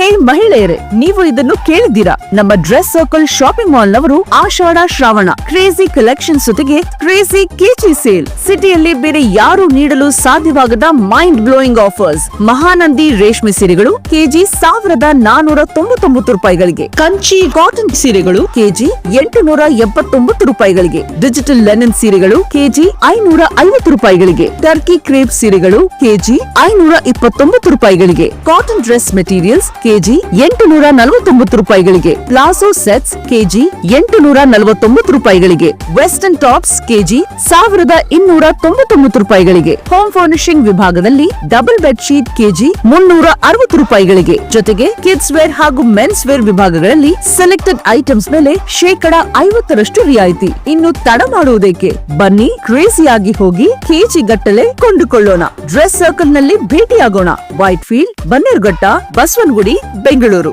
ಹೇ ಮಹಿಳೆಯರೇ, ನೀವು ಇದನ್ನು ಕೇಳಿದ್ದೀರಾ? ನಮ್ಮ ಡ್ರೆಸ್ ಸರ್ಕಲ್ ಶಾಪಿಂಗ್ ಮಾಲ್ ನವರು ಆಷಾಢ ಶ್ರಾವಣ, ಕ್ರೇಜಿ ಕಲೆಕ್ಷನ್ ಜೊತೆಗೆ ಕ್ರೇಜಿ ಕೆಜಿ ಸೇಲ್. ಸಿಟಿಯಲ್ಲಿ ಬೇರೆ ಯಾರು ನೀಡಲು ಸಾಧ್ಯವಾಗದ ಮೈಂಡ್ ಬ್ಲೋಯಿಂಗ್ ಆಫರ್ಸ್ ಮಹಾನಂದಿ ರೇಷ್ಮೆ ಸೀರೆಗಳು, ಕೆಜಿ ಸಾವಿರದ ನಾನೂರ ತೊಂಬತ್ತೊಂಬತ್ತು ರೂಪಾಯಿಗಳಿಗೆ. ಕಂಚಿ ಕಾಟನ್ ಸೀರೆಗಳು, ಕೆಜಿ ಎಂಟುನೂರ ಎಪ್ಪತ್ತೊಂಬತ್ತು ರೂಪಾಯಿಗಳಿಗೆ. ಡಿಜಿಟಲ್ ಲೆನನ್ ಸೀರೆಗಳು, ಕೆಜಿ ಐನೂರ ಐವತ್ತು ರೂಪಾಯಿಗಳಿಗೆ. ಟರ್ಕಿ ಕ್ರೇಪ್ ಸೀರೆಗಳು, ಕೆಜಿ ಐನೂರ ಇಪ್ಪತ್ತೊಂಬತ್ತು ರೂಪಾಯಿಗಳಿಗೆ. ಕಾಟನ್ ಡ್ರೆಸ್ ಮೆಟೀರಿಯಲ್ಸ್ ಕೆಜಿ ಎಂಟುನೂರ ನಲವತ್ತೊಂಬತ್ತು ರೂಪಾಯಿಗಳಿಗೆ ಪ್ಲಾಸೋ ಸೆಟ್ಸ್ ಕೆಜಿ ಎಂಟುನೂರ ನಲವತ್ತೊಂಬತ್ತು ರೂಪಾಯಿಗಳಿಗೆ ವೆಸ್ಟರ್ನ್ ಟಾಪ್ಸ್ ಕೆಜಿ ಸಾವಿರದ ಇನ್ನೂರ ತೊಂಬತ್ತೊಂಬತ್ತು ರೂಪಾಯಿಗಳಿಗೆ ಹೋಮ್ ಫರ್ನಿಶಿಂಗ್ ವಿಭಾಗದಲ್ಲಿ ಡಬಲ್ ಬೆಡ್ ಶೀಟ್ ಕೆಜಿ ಮುನ್ನೂರ ಅರವತ್ತು ರೂಪಾಯಿಗಳಿಗೆ ಜೊತೆಗೆ ಕಿಡ್ಸ್ ವೇರ್ ಹಾಗೂ ಮೆನ್ಸ್ ವೇರ್ ವಿಭಾಗಗಳಲ್ಲಿ ಸೆಲೆಕ್ಟೆಡ್ ಐಟಮ್ಸ್ ಮೇಲೆ ಶೇಕಡ ಐವತ್ತರಷ್ಟು ರಿಯಾಯಿತಿ. ಇನ್ನು ತಡ ಮಾಡುವುದಕ್ಕೆ ಬನ್ನಿ ಕ್ರೇಜಿಯಾಗಿ ಹೋಗಿ ಕೆಜಿ ಗಟ್ಟಲೆ ಕೊಂಡುಕೊಳ್ಳೋಣ. ಡ್ರೆಸ್ ಸರ್ಕಲ್ನಲ್ಲಿ ಭೇಟಿಯಾಗೋಣ. ವೈಟ್ ಫೀಲ್ಡ್ ಬನ್ನೇರುಘಟ್ಟ ಬಸವನಗುಡಿ ಬೆಂಗಳೂರು.